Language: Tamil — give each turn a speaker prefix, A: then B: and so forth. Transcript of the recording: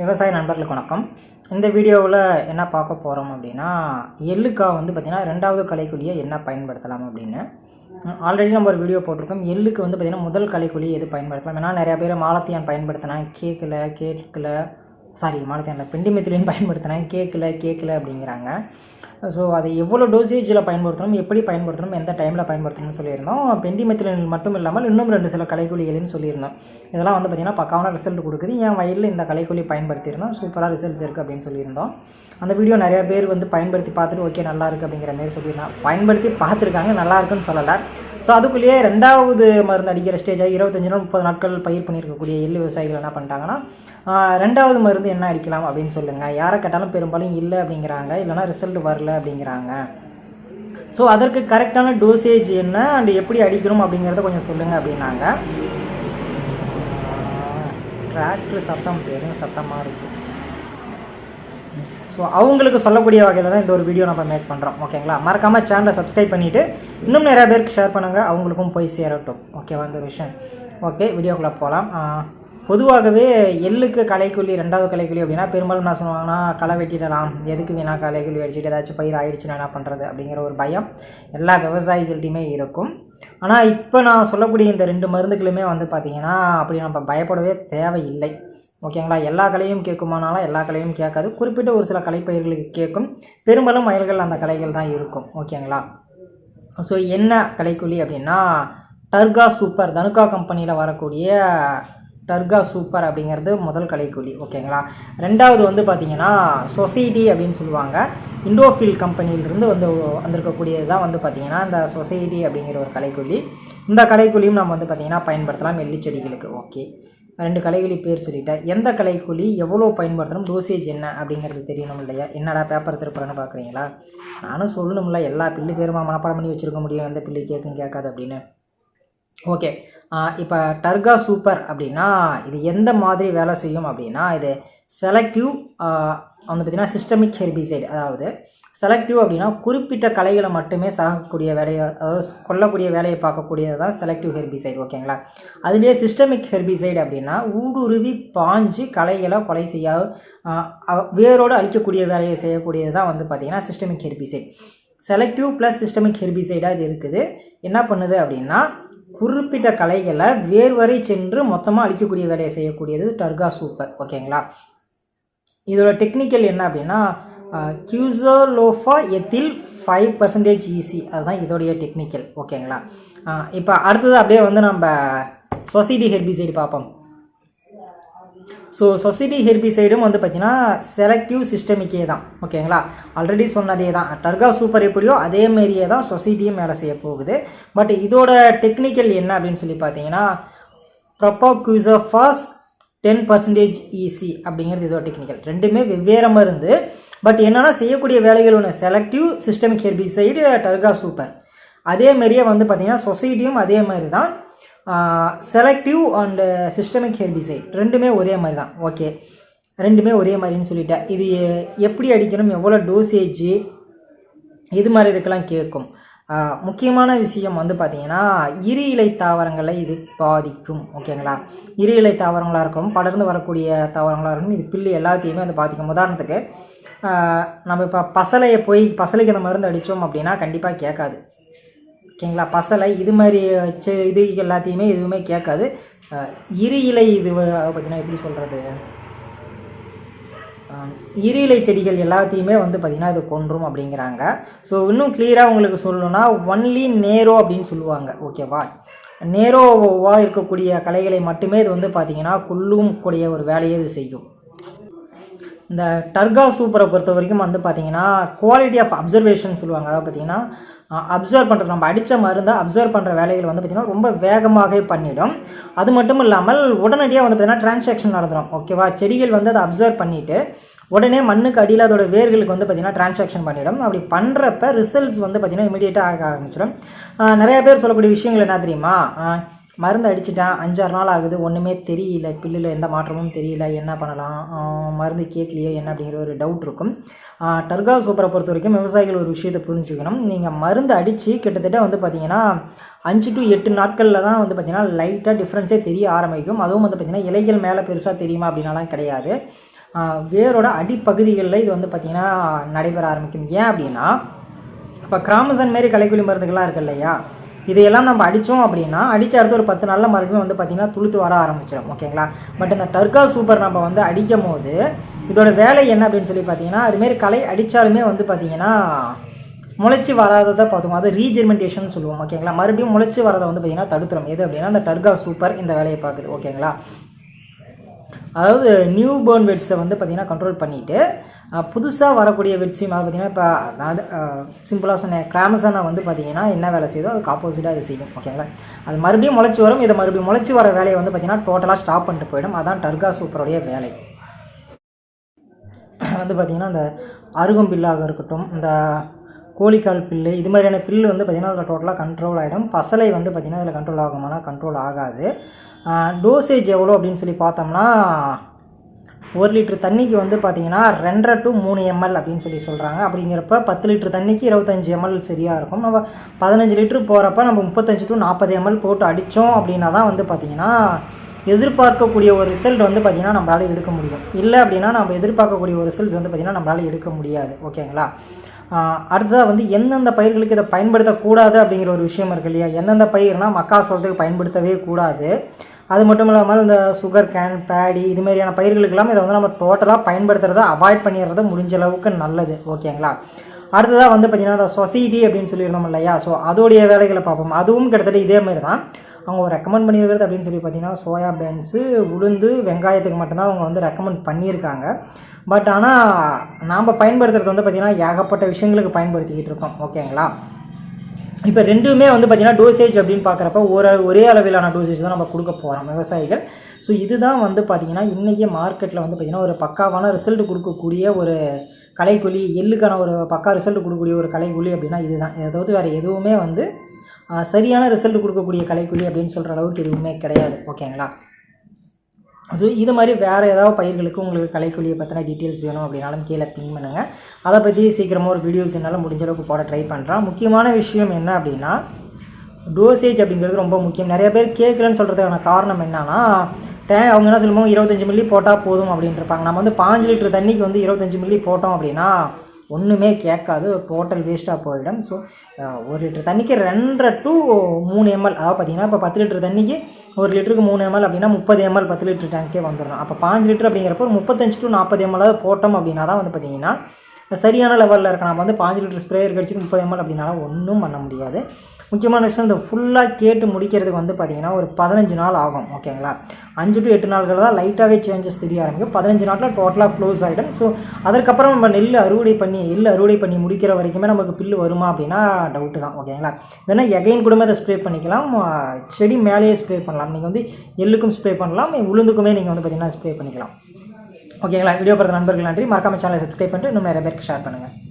A: விவசாய நண்பர்களுக்கு வணக்கம். இந்த வீடியோவில் என்ன பார்க்க போகிறோம் அப்படின்னா எள்ளுக்காய் வந்து பார்த்திங்கன்னா ரெண்டாவது களைக்குழியை என்ன பயன்படுத்தலாம் அப்படின்னு. ஆல்ரெடி நம்ம ஒரு வீடியோ போட்டிருக்கோம். எள்ளுக்கு வந்து பார்த்திங்கன்னா முதல் கலைக்குழி எது பயன்படுத்தலாம்? ஏன்னா நிறையா பேர் மாலத்தியான் பயன்படுத்தினாங்க கேட்கல கேட்கல சாரி மாலத்தியான் பெண்டிமெத்திலின் பயன்படுத்தினேன் கேட்கல கேட்கல அப்படிங்கிறாங்க. ஸோ அதை எவ்வளோ டோசேஜில் பயன்படுத்தணும் எப்படி பயன்படுத்தணும் எந்த டைமில் பயன்படுத்தணும்னு சொல்லியிருந்தோம். பெண்டிமெத்திலின் மட்டும் இல்லாமல் இன்னும் ரெண்டு சில கலைக்குழிகளையும் சொல்லியிருந்தோம். இதெல்லாம் வந்து பார்த்திங்கன்னா பக்காவான ரிசல்ட் கொடுக்குது. என் வயலில் இந்த கலைக்குழி பயன்படுத்தியிருந்தோம். சூப்பராக ரிசல்ட்ஸ் இருக்குது அப்படின்னு சொல்லியிருந்தோம். அந்த வீடியோ நிறைய பேர் வந்து பயன்படுத்தி பார்த்துட்டு ஓகே நல்லா இருக்குது அப்படிங்கிற மாதிரி சொல்லியிருந்தோம். பயன்படுத்தி பார்த்துருக்காங்க நல்லா இருக்குன்னு சொல்லலை. ஸோ அதுக்குள்ளேயே ரெண்டாவது மருந்து அடிக்கிற ஸ்டேஜாக இருபத்தஞ்சு நாள் முப்பது நாட்கள் பயிர் பண்ணியிருக்கக்கூடிய எள்ளு விவசாயிகள் என்ன பண்ணிட்டாங்கன்னா ரெண்டாவது மருந்து என்ன அடிக்கலாம் அப்படின்னு சொல்லுங்கள் யாரை கேட்டாலும் பெரும்பாலும் இல்லை அப்படிங்கிறாங்க. இல்லைனா ரிசல்ட் வரல அப்படிங்கிறாங்க. ஸோ அதற்கு கரெக்டான டோசேஜ் என்ன அண்ட் எப்படி அடிக்கணும் அப்படிங்கிறத கொஞ்சம் சொல்லுங்கள் அப்படின்னாங்க. டிராக்டர் சத்தம் பெரும் சத்தமாக இருக்குது ஸோ அவங்களுக்கு சொல்லக்கூடிய வகையில் தான் இந்த ஒரு வீடியோ நம்ம மேக் பண்ணுறோம் ஓகேங்களா மறக்காமல் சேனலை சப்ஸ்கிரைப் பண்ணிவிட்டு இன்னும் நிறையா பேருக்கு ஷேர் பண்ணுங்கள் அவங்களுக்கும் போய் சேரட்டும். ஓகேவா இந்த விஷயம். ஓகே வீடியோக்குள்ளே போகலாம் பொதுவாகவே எள்ளுக்கு கலைக்குள்ளி ரெண்டாவது களைக்குள்ளி அப்படின்னா பெரும்பாலும் என்ன சொல்லுவாங்கன்னா களை வெட்டிடலாம். எதுக்கு வீணா களைக்குள்ளி அடிச்சுட்டு ஏதாச்சும் பயிர் ஆயிடுச்சுன்னா என்ன பண்ணுறது அப்படிங்கிற ஒரு பயம் எல்லா விவசாயிகள்ட்டையுமே இருக்கும். ஆனால் இப்போ நான் சொல்லக்கூடிய இந்த ரெண்டு மருந்துகளுமே வந்து பார்த்திங்கன்னா அப்படி நம்ம பயப்படவே தேவையில்லை. ஓகேங்களா? எல்லா கலையும் கேட்குமானாலும் எல்லா கலையும் கேட்காது. குறிப்பிட்ட ஒரு சில கலைப்பயிர்களுக்கு கேட்கும். பெரும்பாலும் வயல்கள் அந்த கலைகள் தான் இருக்கும். ஓகேங்களா? ஸோ என்ன கலைக்குழி அப்படின்னா டர்கா சூப்பர் தனுகா கம்பெனியில் வரக்கூடிய டர்கா சூப்பர் அப்படிங்கிறது முதல் கலைக்குழி. ஓகேங்களா? ரெண்டாவது வந்து பார்த்திங்கன்னா சொசைட்டி அப்படின்னு சொல்லுவாங்க. இண்டோஃபீல்ட் கம்பெனியிலிருந்து வந்து வந்திருக்கக்கூடியது தான் வந்து பார்த்திங்கன்னா இந்த சொசைட்டி அப்படிங்கிற ஒரு கலைக்குழி. இந்த கலைக்குழியும் நம்ம வந்து பார்த்திங்கன்னா பயன்படுத்தலாம். எள்ளி செடிகளுக்கு ஓகே. ரெண்டு கலைகளி பேர் சொல்லிட்டேன். எந்த கலைக்குழி எவ்வளோ பயன்படுத்தணும் டோசேஜ் என்ன அப்படிங்கிறது தெரியணும் இல்லையா? என்னடா பேப்பர் திருப்புறேன்னு பார்க்குறீங்களா நானும் சொல்லணும்ல எல்லா பில்லு பேருமா மனப்பாடம் பண்ணி வச்சுருக்க முடியும். எந்த பில்லு கேட்கும் கேட்காது அப்படின்னு. ஓகே. இப்போ டர்கா சூப்பர் அப்படின்னா இது எந்த மாதிரி வேலை செய்யும் அப்படின்னா இது செலக்டிவ் வந்து பார்த்திங்கன்னா சிஸ்டமிக் ஹெர்பிசைடு அதாவது செலக்டிவ் அப்படின்னா குறிப்பிட்ட கலைகளை மட்டுமே சாகக்கூடிய வேலையை அதாவது கொல்லக்கூடிய வேலையை பார்க்கக்கூடியது தான் செலக்டிவ் ஹெர்பிசைடு ஓகேங்களா? அதுலேயே சிஸ்டமிக் ஹெர்பிசைடு அப்படின்னா ஊடுருவி பாஞ்சு கலைகளை கொலை செய்ய வேரோடு அழிக்கக்கூடிய வேலையை செய்யக்கூடியது தான் வந்து பார்த்திங்கன்னா systemic herbicide selective plus systemic ஹெர்பிசைடாக இது இருக்குது. என்ன பண்ணுது அப்படின்னா குறிப்பிட்ட கலைகளை வேர் வரை சென்று மொத்தமாக அழிக்கக்கூடிய வேலையை செய்யக்கூடியது டர்கா சூப்பர் ஓகேங்களா? இதோட டெக்னிக்கல் என்ன அப்படின்னா quizalofop ethyl five percentage EC அதுதான் இதோடைய டெக்னிக்கல் ஓகேங்களா இப்போ அடுத்தது அப்படியே வந்து நம்ம சொசைட்டி ஹெர்பிசைடு பார்ப்போம். ஸோ சொசைட்டி ஹெர்பிசைடும் வந்து பார்த்தீங்கன்னா செலக்டிவ் சிஸ்டமிக்கே தான் ஓகேங்களா ஆல்ரெடி சொன்னதே தான் டர்கா சூப்பர் எப்படியோ அதே மாதிரியே தான் சொசைட்டியும் வேலை செய்ய போகுது. பட் இதோட டெக்னிக்கல் என்ன அப்படின்னு சொல்லி பார்த்தீங்கன்னா ப்ரொப்போக்யூசோஃபாஸ் டென் பர்சன்டேஜ் ஈஸி அப்படிங்கிறது இதோட டெக்னிக்கல் ரெண்டுமே வெவ்வேறு மருந்து. பட் என்னென்னா செய்யக்கூடிய வேலைகள் ஒன்று selective systemic herbicide Targa super அதே மாதிரியே வந்து பார்த்திங்கன்னா சொசைட்டியும் அதே மாதிரி தான் செலக்டிவ் அண்டு சிஸ்டமிக் ஹெர்பிசைட் ரெண்டுமே ஒரே மாதிரி தான் ஓகே ரெண்டுமே ஒரே மாதிரின்னு சொல்லிட்டேன் இது எப்படி அடிக்கணும் எவ்வளோ டோசேஜ் இது மாதிரி இதுக்கெல்லாம் கேட்கும் முக்கியமான விஷயம் வந்து பார்த்திங்கன்னா இரு இலை தாவரங்களை இது பாதிக்கும். ஓகேங்களா இரு இலை தாவரங்களாக இருக்கும் படர்ந்து வரக்கூடிய தாவரங்களாக இருக்கும் இது பில்லு எல்லாத்தையுமே வந்து பாதிக்கும். உதாரணத்துக்கு நம்ம இப்போ பசலையை போய் பசலைக்கு நம்ம மருந்து அடித்தோம் அப்படின்னா கண்டிப்பாக கேட்காது. ஓகேங்களா? பசலை இது மாதிரி செ- இது எல்லாத்தையுமே எதுவுமே கேட்காது. இரு இலை இது அதை பார்த்தீங்கன்னா எப்படி சொல்கிறது இரு இலை செடிகள் எல்லாத்தையுமே வந்து பார்த்திங்கன்னா இது கொன்றும் அப்படிங்கிறாங்க. ஸோ இன்னும் கிளியராக உங்களுக்கு சொல்லணும்னா ஒன்லி நேரோ அப்படின்னு சொல்லுவாங்க. ஓகேவா? நேரோவாக இருக்கக்கூடிய கலைகளை மட்டுமே இது வந்து பார்த்திங்கன்னா கொல்லும் கூடிய ஒரு வேலையை இது செய்யும். இந்த டர்கா சூப்பரை பொறுத்த வரைக்கும் வந்து பார்த்தீங்கன்னா குவாலிட்டி ஆஃப் அப்சர்வேஷன் சொல்லுவாங்க. அதாவது பார்த்தீங்கன்னா அப்சர்வ் பண்ணுறது நம்ம அடித்த மருந்தை அப்சர்வ் பண்ணுற வேலைகள் வந்து பார்த்திங்கன்னா ரொம்ப வேகமாகவே பண்ணிடும். அது மட்டும் இல்லாமல் உடனடியாக வந்து பார்த்திங்கன்னா டிரான்சாக்ஷன் நடந்துடும் ஓகேவா செடிகள் வந்து அதை அப்சர்வ் பண்ணிவிட்டு உடனே மண்ணுக்கு அடியில் அதோட வேர்களுக்கு வந்து பார்த்திங்கன்னா டிரான்சாக்ஷன் பண்ணிடும். அப்படி பண்ணுறப்ப ரிசல்ட்ஸ் வந்து பார்த்திங்கன்னா இமீடியட்டாக ஆக ஆரம்பிச்சிடும் நிறையா நிறைய பேர் சொல்லக்கூடிய விஷயங்கள் என்ன தெரியுமா? மருந்து அடிச்சிட்டேன். அஞ்சாறு நாள் ஆகுது. ஒன்றுமே தெரியல. பில்லில் எந்த மாற்றமும் தெரியல. என்ன பண்ணலாம்? மருந்து கேட்கலையே என்ன அப்படிங்கிற ஒரு டவுட் இருக்கும். டர்கால் டர்கா சூப்பரை பொறுத்த வரைக்கும் விவசாயிகள் ஒரு விஷயத்தை புரிஞ்சுக்கணும். நீங்கள் மருந்து அடித்து கிட்டத்தட்ட வந்து பார்த்தீங்கன்னா அஞ்சு டு எட்டு நாட்களில் தான் வந்து பார்த்தீங்கன்னா லைட்டாக டிஃப்ரென்ஸே தெரிய ஆரம்பிக்கும். அதுவும் வந்து பார்த்திங்கன்னா இலைகள் மேலே பெருசாக தெரியுமா அப்படின்னாலாம் கிடையாது. வேரோட அடிப்பகுதிகளில் இது வந்து பார்த்திங்கன்னா நடைபெற ஆரம்பிக்கும். ஏன் அப்படின்னா இப்போ கிராமசன் மாரி கலைக்குழி மருந்துகள்லாம் இருக்கு இல்லையா இதையெல்லாம் நம்ம அடித்தோம் அப்படின்னா அடித்த அடுத்து ஒரு பத்து நாளில் மறுபடியும் வந்து பார்த்திங்கன்னா துளுத்து வர ஆரம்பிச்சிடும் ஓகேங்களா? பட் இந்த டர்கா சூப்பர் நம்ம வந்து அடிக்கும் போது இதோட வேலை என்ன அப்படின்னு சொல்லி பார்த்தீங்கன்னா அதுமாரி களை அடித்தாலுமே வந்து பார்த்திங்கன்னா முளைச்சி வராததை பார்த்துக்கோங்க அது ரீஜெர்மெண்டேஷன் சொல்லுவோம் ஓகேங்களா? மறுபடியும் முளைச்சி வரதை வந்து பார்த்திங்கன்னா தடுத்துரும். எது அப்படின்னா அந்த டர்கா சூப்பர் இந்த வேலையை பார்க்குது ஓகேங்களா? அதாவது நியூ பேர்ன் வெட்ஸை வந்து பார்த்திங்கன்னா கண்ட்ரோல் பண்ணிவிட்டு புதுசாக வரக்கூடிய வெட்ஸையும் அது பார்த்திங்கன்னா இப்போ அதாவது சிம்பிளாக சொன்னேன் கிராமசனை வந்து பார்த்திங்கன்னா என்ன வேலை செய்யுதோ அதுக்கு ஆப்போசிட்டாக அது செய்யும் ஓகேங்களா அது மறுபடியும் முளைச்சி வரும் இதை மறுபடியும் முளைச்சி வர வேலையை வந்து பார்த்திங்கன்னா டோட்டலாக ஸ்டாப் பண்ணிட்டு போயிடும். அதான் டர்கா சூப்பருடைய வேலை. வந்து பார்த்திங்கன்னா அந்த அருகம்பில்லாக இருக்கட்டும் இந்த கோழிக்கால் பில்லு இது மாதிரியான பில்லு வந்து பார்த்திங்கன்னா அதில் டோட்டலாக கண்ட்ரோல் ஆகிடும் பசலை வந்து பார்த்திங்கன்னா அதில் கண்ட்ரோல் ஆகுமானா கண்ட்ரோல் ஆகாது. டோசேஜ் எவ்வளோ அப்படின்னு சொல்லி பார்த்தோம்னா ஒரு லிட்டர் தண்ணிக்கு வந்து பார்த்தீங்கன்னா ரெண்டரை டு மூணு எம்எல் அப்படின்னு சொல்லி சொல்கிறாங்க அப்படிங்கிறப்ப பத்து லிட்டர் தண்ணிக்கு இருபத்தஞ்சி எம்எல் சரியாக இருக்கும். நம்ம பதினஞ்சு லிட்டர் போகிறப்ப நம்ம முப்பத்தஞ்சு டு நாற்பது எம்எல் போட்டு அடித்தோம் அப்படின்னா தான் வந்து பார்த்திங்கன்னா எதிர்பார்க்கக்கூடிய ஒரு ரிசல்ட் வந்து பார்த்திங்கன்னா நம்மளால் எடுக்க முடியும். இல்லை அப்படின்னா நம்ம எதிர்பார்க்கக்கூடிய ஒரு ரிசல்ட்ஸ் வந்து பார்த்திங்கன்னா நம்மளால் எடுக்க முடியாது. ஓகேங்களா அடுத்ததாக வந்து எந்தெந்த பயிர்களுக்கு இதை பயன்படுத்தக்கூடாது அப்படிங்கிற ஒரு விஷயம் இருக்கு இல்லையா? எந்தெந்த பயிர்னால் மக்கா சொல்கிறதுக்கு பயன்படுத்தவே கூடாது. அது மட்டும் இல்லாமல் இந்த சுகர் கேன் பேடி இது மாதிரியான பயிர்களுக்கெல்லாம் இதை வந்து நம்ம டோட்டலாக பயன்படுத்துகிறத அவாய்ட் பண்ணிடுறது முடிஞ்ச அளவுக்கு நல்லது. ஓகேங்களா அடுத்ததாக வந்து பார்த்திங்கன்னா இந்த சொசைட்டி அப்படின்னு சொல்லியிருந்தோம் இல்லையா? ஸோ அதோடைய வேலைகளை பார்ப்போம். அதுவும் கிட்டத்தட்ட இதே மாதிரி தான் அவங்க ரெக்கமெண்ட் பண்ணியிருக்கிறது அப்படின்னு சொல்லி பார்த்தீங்கன்னா சோயா பீன்ஸு உளுந்து வெங்காயத்துக்கு மட்டும்தான் அவங்க வந்து ரெக்கமெண்ட் பண்ணியிருக்காங்க. பட் ஆனால் நாம் பயன்படுத்துறது வந்து பார்த்திங்கன்னா ஏகப்பட்ட விஷயங்களுக்கு பயன்படுத்திக்கிட்டு இருக்கோம். ஓகேங்களா இப்போ ரெண்டுமே வந்து பார்த்திங்கன்னா டோசேஜ் அப்படின்னு பார்க்குறப்ப ஒரு ஒரே அளவிலான டோசேஜ் தான் நம்ம கொடுக்க போகிறோம் விவசாயிகள். ஸோ இதுதான் வந்து பார்த்திங்கன்னா இன்றைக்கி மார்க்கெட்டில் வந்து பார்த்திங்கன்னா ஒரு பக்காவான ரிசல்ட் கொடுக்கக்கூடிய ஒரு கலைக்குழி எள்ளுக்கான ஒரு பக்கா ரிசல்ட் கொடுக்கக்கூடிய ஒரு கலைக்குழி அப்படின்னா இதுதான். அதாவது வேறு எதுவுமே வந்து சரியான ரிசல்ட் கொடுக்கக்கூடிய கலைக்குழி அப்படின்னு சொல்கிற அளவுக்கு எதுவுமே கிடையாது. ஓகேங்களா ஸோ இது மாதிரி வேறு ஏதாவது பயிர்களுக்கு உங்களுக்கு கலைக்குழியை பற்றின டீட்டெயில்ஸ் வேணும் அப்படின்னாலும் கீழே பின் பண்ணுங்கள் அதை பற்றி சீக்கிரமாக ஒரு வீடியோஸ் என்னால் முடிஞ்ச அளவுக்கு போட ட்ரை பண்ணுறான் முக்கியமான விஷயம் என்ன அப்படின்னா டோசேஜ் அப்படிங்கிறது ரொம்ப முக்கியம். நிறைய பேர் கேட்கலன்னு சொல்கிறதுக்கான காரணம் என்னன்னா டே அவங்க என்ன சொல்லுவாங்க இருபத்தஞ்சி மில்லி போட்டால் போதும் அப்படின்ட்டுருப்பாங்க நம்ம வந்து பாஞ்சு லிட்டர் தண்ணிக்கு வந்து இருபத்தஞ்சி மில்லி போட்டோம் அப்படின்னா ஒன்றுமே கேட்காது. டோட்டல் வேஸ்ட்டாக போயிடும். ஸோ ஒரு லிட்டர் தண்ணிக்கு ரெண்டரை டு மூணு எம்எல் அதாவது பார்த்தீங்கன்னா இப்போ பத்து லிட்டர் தண்ணிக்கு ஒரு லிட்டருக்கு மூணு எம்எல் அப்படின்னா முப்பது எம்எல் பத்து லிட்டர் டேங்கே வந்துடும் அப்போ பாஞ்சு லிட்டர் அப்படிங்கிறப்போ ஒரு முப்பத்தஞ்சு டு நாற்பது எம்எல் போட்டோம் அப்படின்னா தான் வந்து பார்த்திங்கன்னா சரியான லெவலில் இருக்க நம்ம வந்து பாஞ்சு லிட்டர் ஸ்ப்ரேயர் கடிச்சு முப்பது எம்எல் அப்படின்னால ஒன்றும் பண்ண முடியாது. முக்கியமான விஷயம் இந்த ஃபுல்லாக கேட்டு முடிக்கிறதுக்கு வந்து பார்த்தீங்கன்னா ஒரு பதினஞ்சு நாள் ஆகும் ஓகேங்களா அஞ்சு டு எட்டு நாட்கள் தான் லைட்டாகவே சேஞ்சஸ் தெரிய ஆரம்பிக்கும். பதினஞ்சு நாட்டில் டோட்டலாக க்ளோஸ் ஆகிடும் ஸோ அதற்கப்புறம் நம்ம நெல் அறுவடை பண்ணி எள் அறுவடை பண்ணி முடிக்கிற வரைக்குமே நமக்கு பில்லு வருமா அப்படின்னா டவுட்டு தான் ஓகேங்களா வேணால் எகைன் கூட அதை ஸ்ப்ரே பண்ணிக்கலாம். செடி மேலேயே ஸ்ப்ரே பண்ணலாம். நீங்கள் வந்து எள்ளுக்கும் ஸ்ப்ரே பண்ணலாம். உளுந்துக்குமே நீங்கள் வந்து பார்த்தீங்கன்னா ஸ்ப்ரே பண்ணிக்கலாம். ஓகேங்களா வீடியோ பார்த்த நண்பர்கள் நன்றி. மறக்காம சேனலை சப்ஸ்கிரைப் பண்ணிட்டு இன்னும் நிறைய பேருக்கு ஷேர் பண்ணுங்கள்